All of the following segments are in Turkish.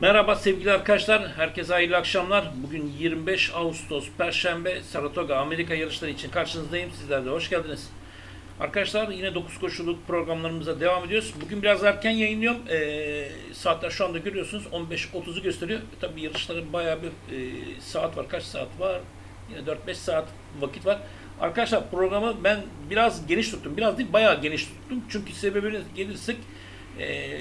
Merhaba sevgili arkadaşlar, herkese hayırlı akşamlar. Bugün 25 Ağustos Perşembe Saratoga Amerika yarışları için karşınızdayım. Sizler de hoş geldiniz. Arkadaşlar yine 9 koşuluk programlarımıza devam ediyoruz. Bugün biraz erken yayınlıyorum. Ee, saatler şu anda görüyorsunuz 15.30'u gösteriyor. Tabii yarışların bayağı bir e, saat var. Kaç saat var? Yine 4-5 saat vakit var. Arkadaşlar programı ben biraz geniş tuttum. Biraz değil bayağı geniş tuttum. Çünkü sebebine gelirsek e,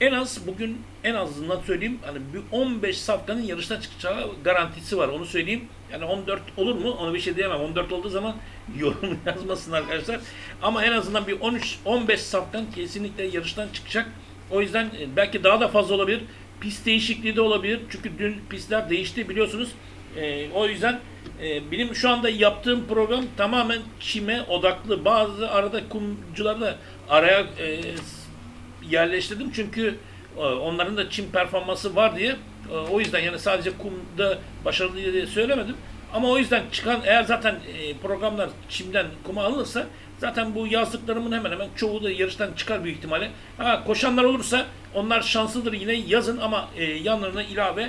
en az bugün en azından söyleyeyim hani bir 15 safkanın yarıştan çıkacağı garantisi var onu söyleyeyim. Yani 14 olur mu onu bir şey diyemem. 14 olduğu zaman yorum yazmasın arkadaşlar. Ama en azından bir 13 15 safkan kesinlikle yarıştan çıkacak. O yüzden e, belki daha da fazla olabilir. Pist değişikliği de olabilir. Çünkü dün pistler değişti biliyorsunuz. E, o yüzden e, benim şu anda yaptığım program tamamen çime odaklı. Bazı arada kumcuları da araya e, yerleştirdim çünkü e, onların da çim performansı var diye e, o yüzden yani sadece kumda başarılı diye söylemedim. Ama o yüzden çıkan eğer zaten e, programlar çimden kuma alınırsa zaten bu yazdıklarımın hemen hemen çoğu da yarıştan çıkar büyük ihtimalle. Ha, koşanlar olursa onlar şanslıdır yine yazın ama yanlarına ilave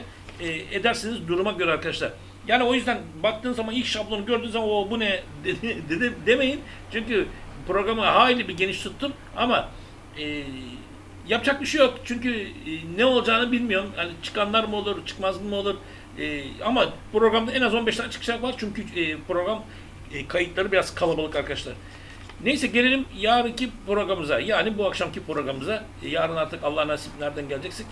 edersiniz duruma göre arkadaşlar. Yani o yüzden baktığın zaman ilk şablonu gördüğün zaman o bu ne dedi, dedi demeyin. Çünkü programı hayli bir geniş tuttum ama e, yapacak bir şey yok. Çünkü e, ne olacağını bilmiyorum. Hani çıkanlar mı olur, çıkmaz mı olur? E, ama programda en az 15 tane çıkacak var. Çünkü e, program e, kayıtları biraz kalabalık arkadaşlar. Neyse gelelim yarınki programımıza. Yani bu akşamki programımıza. E, yarın artık Allah nasip nereden geleceksek.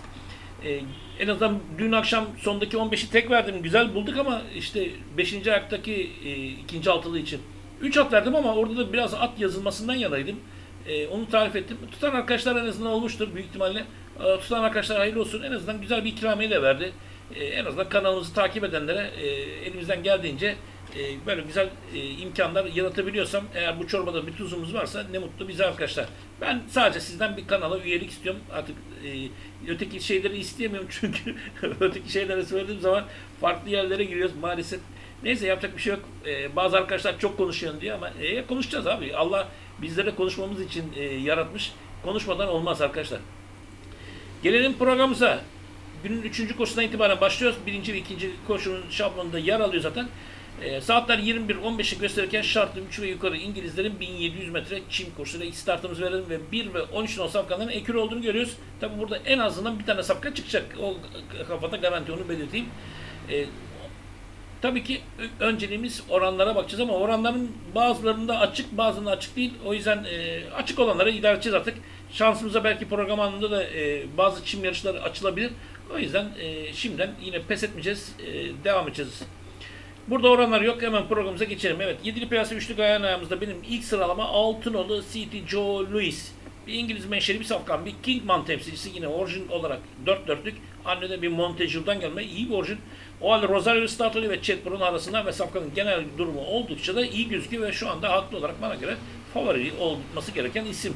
E, en azından dün akşam sondaki 15'i tek verdim. Güzel bulduk ama işte 5. ayaktaki e, ikinci altılı için 3 at verdim ama orada da biraz at yazılmasından yanaydım. E, onu tarif ettim. Tutan arkadaşlar en azından olmuştur büyük ihtimalle. E, tutan arkadaşlar hayırlı olsun. En azından güzel bir ikramiye de verdi. E, en azından kanalımızı takip edenlere e, elimizden geldiğince e, böyle güzel e, imkanlar yaratabiliyorsam eğer bu çorbada bir tuzumuz varsa ne mutlu bize arkadaşlar. Ben sadece sizden bir kanala üyelik istiyorum. Artık e, öteki şeyleri isteyemiyorum çünkü öteki şeyleri söylediğim zaman farklı yerlere giriyoruz maalesef. Neyse yapacak bir şey yok. E, bazı arkadaşlar çok konuşuyorsun diyor ama e, konuşacağız abi. Allah bizlere konuşmamız için e, yaratmış. Konuşmadan olmaz arkadaşlar. Gelelim programımıza. Günün üçüncü koşusundan itibaren başlıyoruz. Birinci ve ikinci koşunun şablonunda yer alıyor zaten. E, saatler 21.15'i gösterirken şartlı 3 ve yukarı İngilizlerin 1700 metre çim koşusuyla ilk startımız verelim ve 1 ve 13 nol safkanların ekür olduğunu görüyoruz. Tabi burada en azından bir tane safka çıkacak. O kafada garanti onu belirteyim. E, Tabii ki önceliğimiz oranlara bakacağız ama oranların bazılarında açık bazılarında açık değil. O yüzden e, açık olanlara idare artık. Şansımıza belki program anında da e, bazı çim yarışları açılabilir. O yüzden e, şimdiden yine pes etmeyeceğiz. E, devam edeceğiz. Burada oranlar yok. Hemen programımıza geçelim. Evet. 7'li piyasa üçlü gayan ayağımızda benim ilk sıralama Altınolu City Joe Louis. Bir İngiliz menşeli bir safkan. Bir Kingman temsilcisi yine orijin olarak 4 dörtlük. Annede bir Montejur'dan gelme. iyi bir orijin. O halde Rosario Statoli ve Chet Brown arasında ve safkanın genel durumu oldukça da iyi gözüküyor ve şu anda haklı olarak bana göre favori olması gereken isim.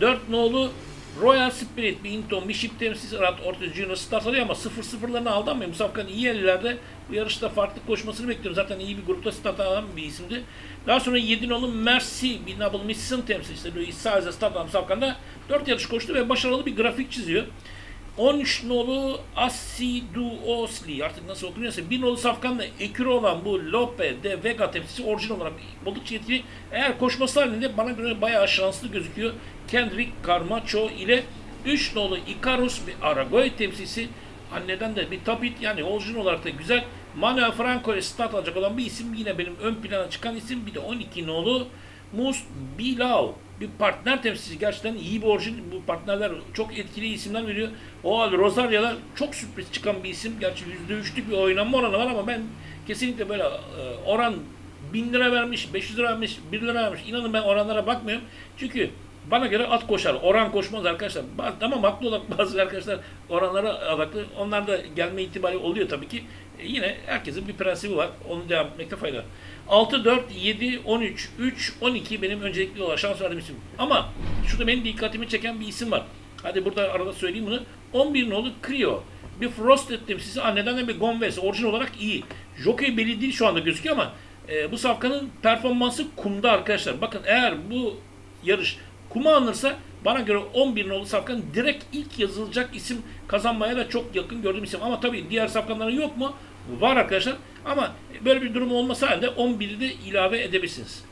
4 nolu Royal Spirit, bir Inton, bir Ship temsilcisi Rat Ortiz Junior start alıyor ama 0-0'larına aldanmayın. Bu safkanın iyi ellerde bu yarışta farklı koşmasını bekliyorum. Zaten iyi bir grupta start alan bir isimdi. Daha sonra 7 nolu Mercy, bir Noble Mission temsilcisi Louis Saez'e start alan safkanda 4 yarış koştu ve başarılı bir grafik çiziyor. 13 nolu Assiduosli artık nasıl okunuyorsa bir nolu safkanla ekürü olan bu Lope de Vega temsilcisi orijin olarak oldukça etkili. Eğer koşması halinde bana göre bayağı şanslı gözüküyor. Kendrick Carmacho ile 3 nolu Icarus bir Aragoy temsilcisi anneden de bir tapit yani orijin olarak da güzel. Manuel Franco'ya start alacak olan bir isim yine benim ön plana çıkan isim bir de 12 nolu Mus Bilao bir partner temsilcisi gerçekten iyi bir orijin. Bu partnerler çok etkili isimler veriyor. O halde Rosario'da çok sürpriz çıkan bir isim. Gerçi %3'lük bir oynanma oranı var ama ben kesinlikle böyle e, oran 1000 lira vermiş, 500 lira vermiş, 1 lira vermiş. İnanın ben oranlara bakmıyorum. Çünkü bana göre at koşar. Oran koşmaz arkadaşlar. Ama haklı olarak bazı arkadaşlar oranlara odaklı. Onlar da gelme ihtimali oluyor tabii ki. Yine herkesin bir prensibi var. Onu devam etmekte fayda var. 6, 4, 7, 13, 3, 12 benim öncelikli olarak şans verdiğim isim. Ama şurada benim dikkatimi çeken bir isim var. Hadi burada arada söyleyeyim bunu. 11 nolu Creo. Bir Frosted temsilcisi anneden de bir Gomez. Orijin olarak iyi. Jockey belli değil şu anda gözüküyor ama e, bu safkanın performansı kumda arkadaşlar. Bakın eğer bu yarış kuma alınırsa Bana göre 11 nolu safkan direkt ilk yazılacak isim kazanmaya da çok yakın gördüğüm isim. Ama tabii diğer safkanların yok mu? Var arkadaşlar. Ama böyle bir durum olmasa halde 11'i de ilave edebilirsiniz.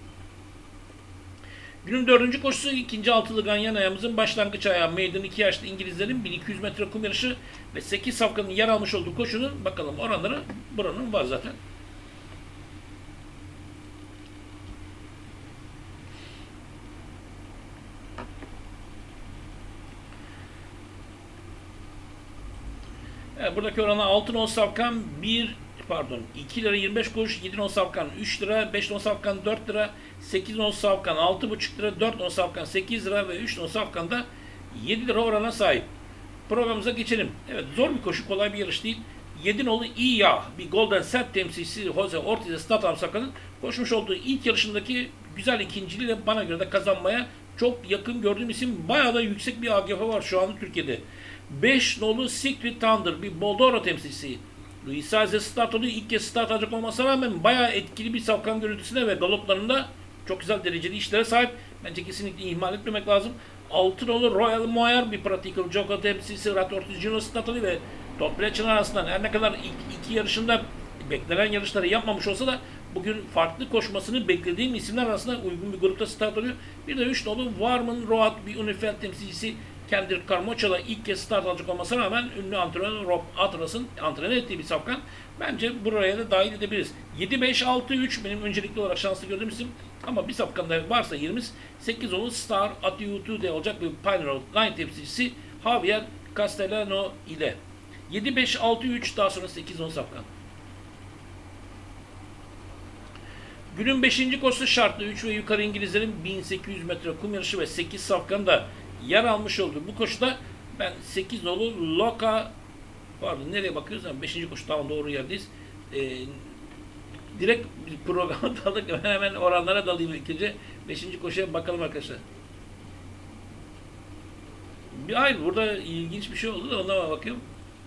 Günün dördüncü koşusu ikinci altılı ganyan ayağımızın başlangıç ayağı Maiden 2 yaşlı İngilizlerin 1200 metre kum yarışı ve 8 safkanın yer almış olduğu koşunun bakalım oranları buranın var zaten. Evet, buradaki oranı 6 non safkan 1 pardon 2 lira 25 kuruş 7 non safkan 3 lira 5 non safkan 4 lira 8 non safkan 6,5 lira 4 non safkan 8 lira ve 3 non safkan da 7 lira orana sahip. Programımıza geçelim. Evet zor bir koşu kolay bir yarış değil. 7 nolu İya bir Golden Set temsilcisi Jose Ortiz'e Statham Sakan'ın koşmuş olduğu ilk yarışındaki güzel ikinciliğiyle bana göre de kazanmaya çok yakın gördüğüm isim bayağı da yüksek bir AGF var şu anda Türkiye'de. 5 nolu Secret Thunder bir Boldoro temsilcisi. Start oluyor. İlk kez start alacak olmasına rağmen bayağı etkili bir safkan görüntüsüne ve galoplarında çok güzel dereceli işlere sahip. Bence kesinlikle ihmal etmemek lazım. 6 nolu Royal Moyer bir Practical Joker temsilcisi Rat start alıyor ve Top Bletch'in arasından her ne kadar ilk iki yarışında beklenen yarışları yapmamış olsa da bugün farklı koşmasını beklediğim isimler arasında uygun bir grupta start alıyor. Bir de 3 nolu Warman Roat bir Unifel temsilcisi Kendrick Carmocha'la ilk kez start alacak olmasına rağmen ünlü antrenör Rob Atras'ın antrenör ettiği bir safkan. Bence buraya da dahil edebiliriz. 7-5-6-3 benim öncelikli olarak şanslı gördüğüm isim. Ama bir safkanda varsa yerimiz 8 olur Star Atiutu de olacak bir Pioneer Line temsilcisi Javier Castellano ile. 7-5-6-3 daha sonra 8-10 safkan. Günün 5. koşusu şartlı 3 ve yukarı İngilizlerin 1800 metre kum yarışı ve 8 safkan da yer almış olduğu bu koşuda ben 8 nolu Loka pardon nereye bakıyoruz? Yani 5. koşu tamam doğru yerdeyiz. Ee, direkt programa dalık hemen hemen oranlara dalayım ilk önce. 5. koşuya bakalım arkadaşlar. Bir hayır burada ilginç bir şey oldu da ona bakıyorum.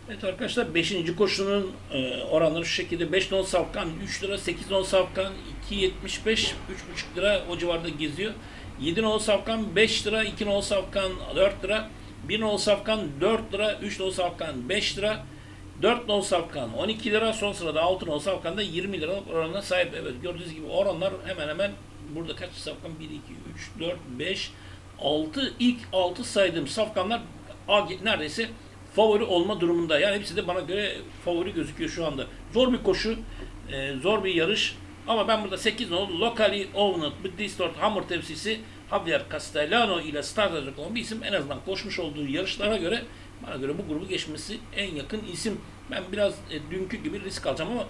Evet arkadaşlar 5. koşunun e, oranları şu şekilde 5 non safkan 3 lira 8 non safkan 2.75 3.5 lira o civarda geziyor. 7 nol safkan 5 lira, 2 nol safkan 4 lira, 1 nol safkan 4 lira, 3 nol safkan 5 lira, 4 nol safkan 12 lira, son sırada 6 nol safkan da 20 lira oranına sahip. Evet gördüğünüz gibi oranlar hemen hemen burada kaç safkan? 1, 2, 3, 4, 5, 6 ilk 6 saydığım safkanlar neredeyse favori olma durumunda. Yani hepsi de bana göre favori gözüküyor şu anda. Zor bir koşu, zor bir yarış. Ama ben burada 8 nolu Locally Owned Distort Hammer temsilcisi Javier Castellano ile start edecek olan bir isim en azından koşmuş olduğu yarışlara göre bana göre bu grubu geçmesi en yakın isim. Ben biraz e, dünkü gibi risk alacağım ama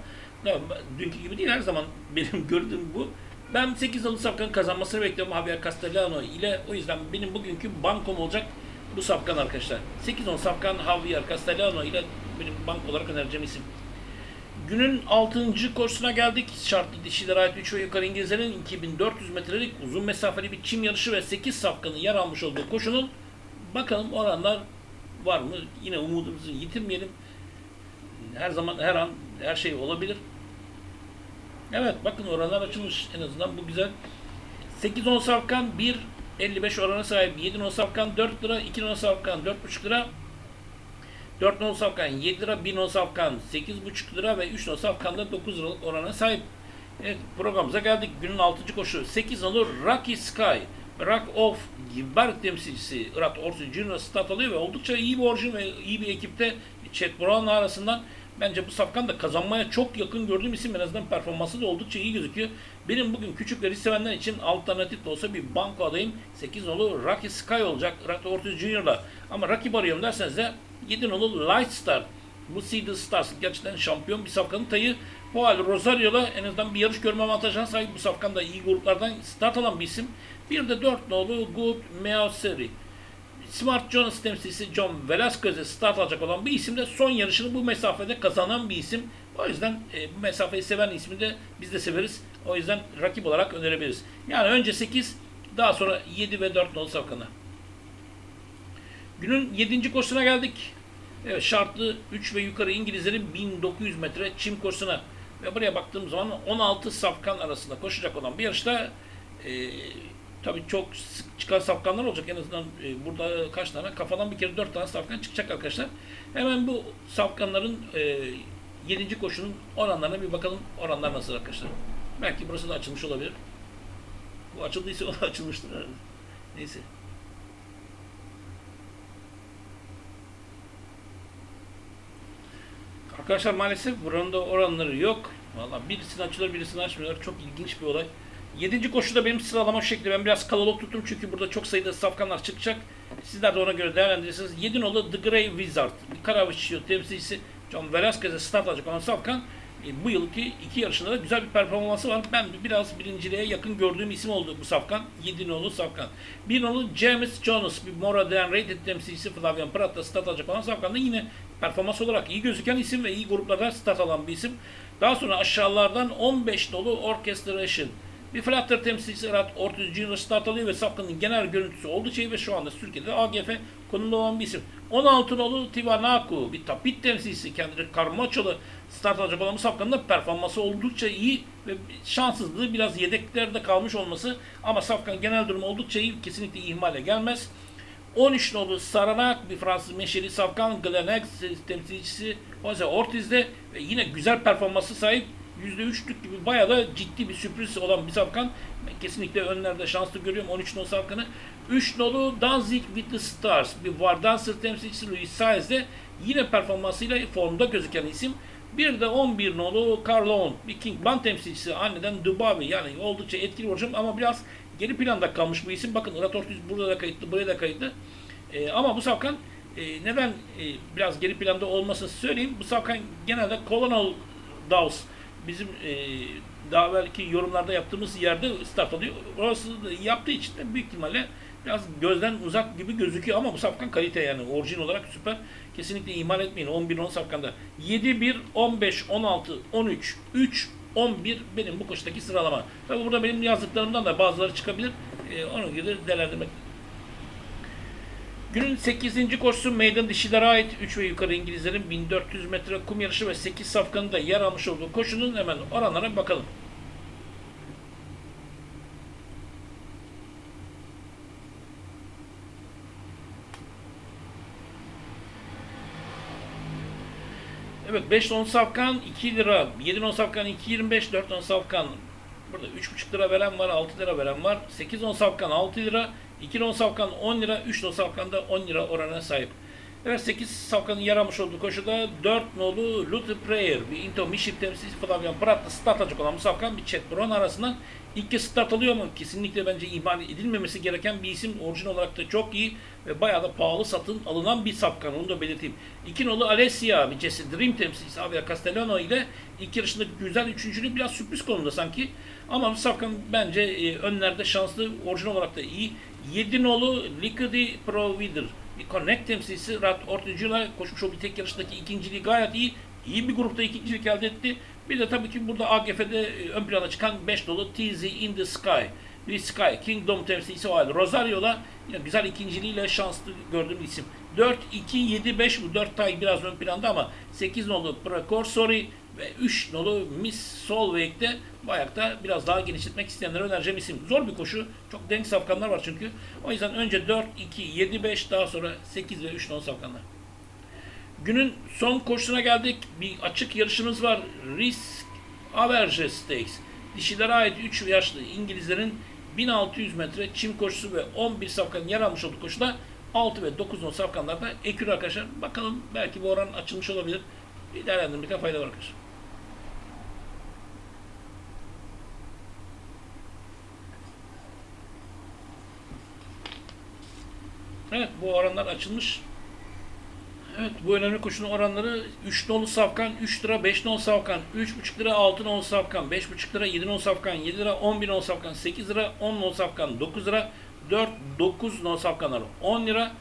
ya, dünkü gibi değil her zaman benim gördüğüm bu. Ben 8 nolu safkanın kazanmasını bekliyorum Javier Castellano ile. O yüzden benim bugünkü bankom olacak bu safkan arkadaşlar. 8 nolu safkan Javier Castellano ile benim bank olarak önereceğim isim. Günün 6. koşusuna geldik. Şartlı dişilere ait 3 ve yukarı İngilizlerin 2400 metrelik uzun mesafeli bir çim yarışı ve 8 safkanın yer almış olduğu koşunun bakalım oranlar var mı? Yine umudumuzu yitirmeyelim. Her zaman her an her şey olabilir. Evet bakın oranlar açılmış en azından bu güzel. 8-10 safkan 1.55 oranı sahip. 7-10 safkan 4 lira, 2-10 safkan 4.5 lira. 4 non safkan 7 lira, 1 non safkan 8,5 lira ve 3 non safkan da 9 liralık orana sahip. Evet programımıza geldik. Günün 6. koşu 8 olur Rocky Sky. Rock of Gilbert temsilcisi Irat Orsu Junior start alıyor ve oldukça iyi bir orijin ve iyi bir ekipte Chet Brown'la arasından bence bu safkan da kazanmaya çok yakın gördüğüm isim en azından performansı da oldukça iyi gözüküyor. Benim bugün küçük ve sevenler için alternatif de olsa bir banko adayım. 8 nolu Rocky Sky olacak Irat Orsu Junior'la. Ama rakip arıyorum derseniz de 7 nolu Light Star. Seeded Stars gerçekten şampiyon bir safkanın tayı. Bu hal Rosario'la en azından bir yarış görme avantajına sahip bu safkan da iyi gruplardan start alan bir isim. Bir de 4 nolu Good Meowseri. Smart Jonas temsilcisi John Velasquez'e start alacak olan bir isim de son yarışını bu mesafede kazanan bir isim. O yüzden e, bu mesafeyi seven ismi de biz de severiz. O yüzden rakip olarak önerebiliriz. Yani önce 8, daha sonra 7 ve 4 nolu safkana. Günün 7. koşusuna geldik. Evet, şartlı 3 ve yukarı İngilizlerin 1900 metre çim koşusuna. Ve buraya baktığım zaman 16 safkan arasında koşacak olan bir yarışta e, tabii çok sık çıkan safkanlar olacak. En azından e, burada kaç tane? Kafadan bir kere dört tane safkan çıkacak arkadaşlar. Hemen bu safkanların e, 7. koşunun oranlarına bir bakalım. Oranlar nasıl arkadaşlar? Belki burası da açılmış olabilir. Bu açıldıysa o da açılmıştır herhalde. Neyse. Arkadaşlar maalesef buranın da oranları yok. Valla birisini açılır birisini açmıyorlar. Çok ilginç bir olay. Yedinci koşuda benim sıralama şekli. Ben biraz kalabalık tuttum çünkü burada çok sayıda safkanlar çıkacak. Sizler de ona göre değerlendirirsiniz. Yedi nolu The Grey Wizard. Caravaggio temsilcisi John Velasquez'e start alacak olan safkan. E, bu yılki iki yarışında da güzel bir performansı var. Ben biraz birinciliğe yakın gördüğüm isim oldu bu safkan. 7 nolu safkan. Bir nolu James Jonas. Bir Mora Den Rated temsilcisi Flavian Prat'ta start alacak olan safkan da yine performans olarak iyi gözüken isim ve iyi gruplarda start alan bir isim. Daha sonra aşağılardan 15 dolu Orchestration. Bir Flutter temsilcisi Erat Ortiz Junior start alıyor ve Safkan'ın genel görüntüsü oldukça iyi ve şu anda Türkiye'de AGF konumda olan bir isim. 16 nolu Tivanaku bir tapit temsilcisi Kendrick Carmacho'lu start alacak olan bu performansı oldukça iyi ve şanssızlığı biraz yedeklerde kalmış olması ama Safkan genel durumu oldukça iyi kesinlikle ihmale gelmez. 13 nolu Saranak bir Fransız meşeli Safkan Glenex temsilcisi Jose Ortiz'de ve yine güzel performansı sahip %3'lük gibi bayağı da ciddi bir sürpriz olan bir Safkan. Ben kesinlikle önlerde şanslı görüyorum 13 nolu Safkan'ı. 3 nolu Danzig with the Stars bir Vardanser temsilcisi Luis Saez de yine performansıyla formda gözüken isim. Bir de 11 nolu Carlon bir King Band temsilcisi anneden Dubavi yani oldukça etkili hocam ama biraz geri planda kalmış bu isim. Bakın Irat Ortiz burada da kayıtlı, buraya da kayıtlı. Ee, ama bu Safkan e, neden e, biraz geri planda olmasını söyleyeyim. Bu Safkan genelde Colonel Dawes bizim e, daha belki yorumlarda yaptığımız yerde start alıyor. Orası yaptığı için de büyük ihtimalle biraz gözden uzak gibi gözüküyor ama bu safkan kalite yani orijin olarak süper. Kesinlikle ihmal etmeyin 11 10 safkanda. 7 1 15 16 13 3 11 benim bu koşudaki sıralama. Tabi burada benim yazdıklarımdan da bazıları çıkabilir. E, ona göre değerlendirmek Günün 8. koşusu meydan dişilere ait 3 ve yukarı İngilizlerin 1400 metre kum yarışı ve 8 safkanın da yer almış olduğu koşunun hemen oranlara bakalım. Evet 5 on safkan 2 lira, 7 on safkan 2.25, 4 on safkan burada 3.5 lira veren var, 6 lira veren var. 8 on safkan 6 lira, 2 on safkan 10 lira, 3 on safkan da 10 lira oranına sahip. Evet 8 safkanın yer almış olduğu koşuda 4 nolu Luther Prayer bir Into Mission temsilcisi Flavian Prat'la start alacak olan bu safkan bir Chet Brown arasından ilk kez start alıyor ama kesinlikle bence ihmal edilmemesi gereken bir isim. Orijin olarak da çok iyi ve bayağı da pahalı satın alınan bir safkan onu da belirteyim. 2 nolu Alessia bir Jesse Dream temsilcisi Avia Castellano ile ilk yarışında güzel üçüncülüğü biraz sürpriz konumda sanki. Ama bu safkan bence e, önlerde şanslı orijin olarak da iyi. 7 nolu Liquidy Provider Connect temsilcisi Rat Ortucu'yla koşmuş olduğu tek yarıştaki ikinciliği gayet iyi. İyi bir grupta ikincilik elde etti. Bir de tabii ki burada AGF'de e, ön plana çıkan 5 dolu TZ in the Sky. Bir Sky Kingdom temsilcisi o halde Rosario'la güzel ikinciliğiyle şanslı gördüğüm isim. 4, 2, 7, 5 bu 4 tay biraz ön planda ama 8 nolu Precursori ve 3 nolu Miss Solveig'de bu ayakta biraz daha genişletmek isteyenlere önereceğim isim. Zor bir koşu. Çok denk safkanlar var çünkü. O yüzden önce 4, 2, 7, 5 daha sonra 8 ve 3 nolu safkanlar. Günün son koşusuna geldik. Bir açık yarışımız var. Risk Average Stakes. Dişilere ait 3 yaşlı İngilizlerin 1600 metre çim koşusu ve 11 safkanın yer almış olduğu koşuda 6 ve 9 nolu safkanlarda ekür arkadaşlar. Bakalım belki bu oran açılmış olabilir. Bir değerlendirmekte fayda var arkadaşlar. Evet bu oranlar açılmış. Evet bu önemli koşunun oranları 3 nolu safkan 3 lira 5 nolu safkan 3,5 lira 6 nolu safkan 5,5 lira 7 nolu safkan 7 lira 11 nolu safkan 8 lira 10 nolu safkan 9 lira 4 9 nolu safkanlar 10 lira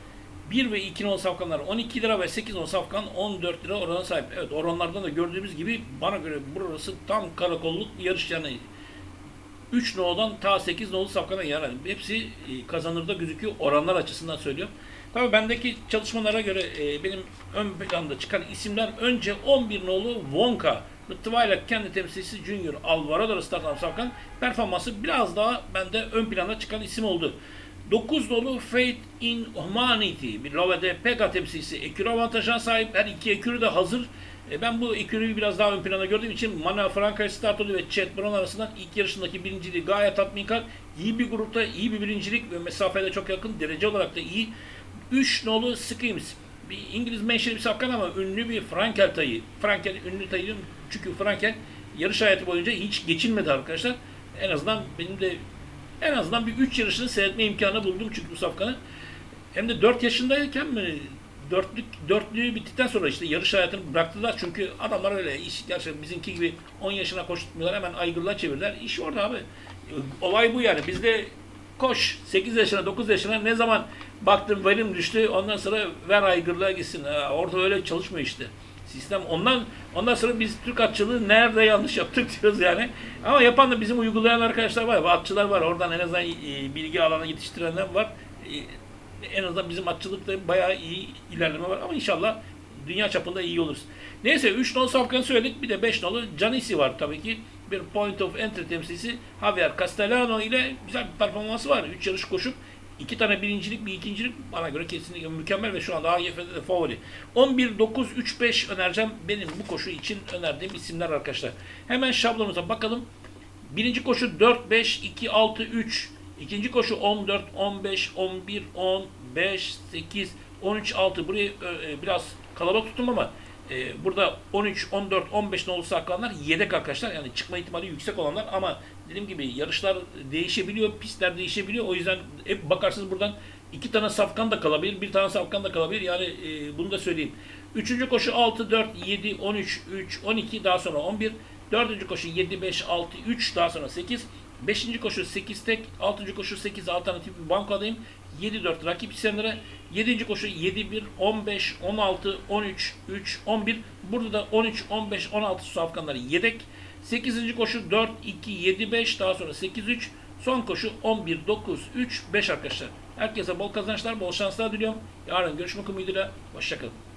1 ve 2 nolu safkanlar 12 lira ve 8 nolu safkan 14 lira orana sahip. Evet oranlardan da gördüğümüz gibi bana göre burası tam karakolluk yarış yani 3 noldan ta 8 nolu safkana yani hepsi e, kazanırda gözüküyor oranlar açısından söylüyorum. Tabii bendeki çalışmalara göre e, benim ön planda çıkan isimler önce 11 nolu Wonka Twilight kendi temsilcisi Junior Alvarado Startup Safkan performansı biraz daha bende ön planda çıkan isim oldu. 9 dolu Faith in Humanity bir Lovede Pega temsilcisi ekürü avantajına sahip. Her iki ekürü de hazır. E, ben bu ekürüyü biraz daha ön plana gördüğüm için Manuel Franca Startoli ve Chad Brown arasından ilk yarışındaki birinciliği gayet tatminkar. İyi bir grupta, iyi bir birincilik ve mesafede çok yakın. Derece olarak da iyi. 3 nolu Screams. Bir İngiliz menşeli bir safkan ama ünlü bir Frankel tayı. Frankel ünlü tayı çünkü Frankel yarış hayatı boyunca hiç geçilmedi arkadaşlar. En azından benim de en azından bir 3 yarışını seyretme imkanı buldum çünkü bu safkanı. Hem de 4 yaşındayken mi dörtlük, dörtlüğü bittikten sonra işte yarış hayatını bıraktılar. Çünkü adamlar öyle iş gerçekten bizimki gibi 10 yaşına koşturmuyorlar hemen aygırlığa çevirdiler. İş orada abi. Olay bu yani. Bizde koş 8 yaşına 9 yaşına ne zaman baktım verim düştü ondan sonra ver aygırlığa gitsin. Ha, orada öyle çalışmıyor işte. Sistem ondan ondan sonra biz Türk atçılığı nerede yanlış yaptık diyoruz yani. Ama yapan da bizim uygulayan arkadaşlar var. Atçılar var. Oradan en azından e, bilgi alanı yetiştirenler var. En azından bizim atçılıkta bayağı iyi ilerleme var ama inşallah dünya çapında iyi oluruz. Neyse 3 nolu Safkan'ı söyledik. Bir de 5 nolu Canisi var tabii ki. Bir point of entry temsilcisi Javier Castellano ile güzel bir performansı var. 3 yarış koşup iki tane birincilik bir ikincilik bana göre kesinlikle mükemmel ve şu anda AGF'de de favori. 11-9-3-5 önereceğim. Benim bu koşu için önerdiğim isimler arkadaşlar. Hemen şablonumuza bakalım. Birinci koşu 4-5-2-6-3. İkinci koşu 14, 15, 11, 10, 5, 8, 13, 6. Burayı e, biraz kalabalık tuttum ama e, burada 13, 14, 15 ne olursa aklanlar yedek arkadaşlar. Yani çıkma ihtimali yüksek olanlar ama dediğim gibi yarışlar değişebiliyor, pistler değişebiliyor. O yüzden hep bakarsınız buradan iki tane safkan da kalabilir, bir tane safkan da kalabilir. Yani e, bunu da söyleyeyim. Üçüncü koşu 6, 4, 7, 13, 3, 12 daha sonra 11. Dördüncü koşu 7, 5, 6, 3 daha sonra 8. Beşinci koşu 8 tek, altıncı koşu 8 alternatif bir bankadayım. 7-4 rakip isimlere. 7. koşu 7-1, 15, 16, 13, 3, 11. Burada da 13, 15, 16 safkanları yedek. 8. koşu 4, 2, 7, 5. Daha sonra 8, 3. Son koşu 11, 9, 3, 5 arkadaşlar. Herkese bol kazançlar, bol şanslar diliyorum. Yarın görüşmek umuduyla. Hoşçakalın.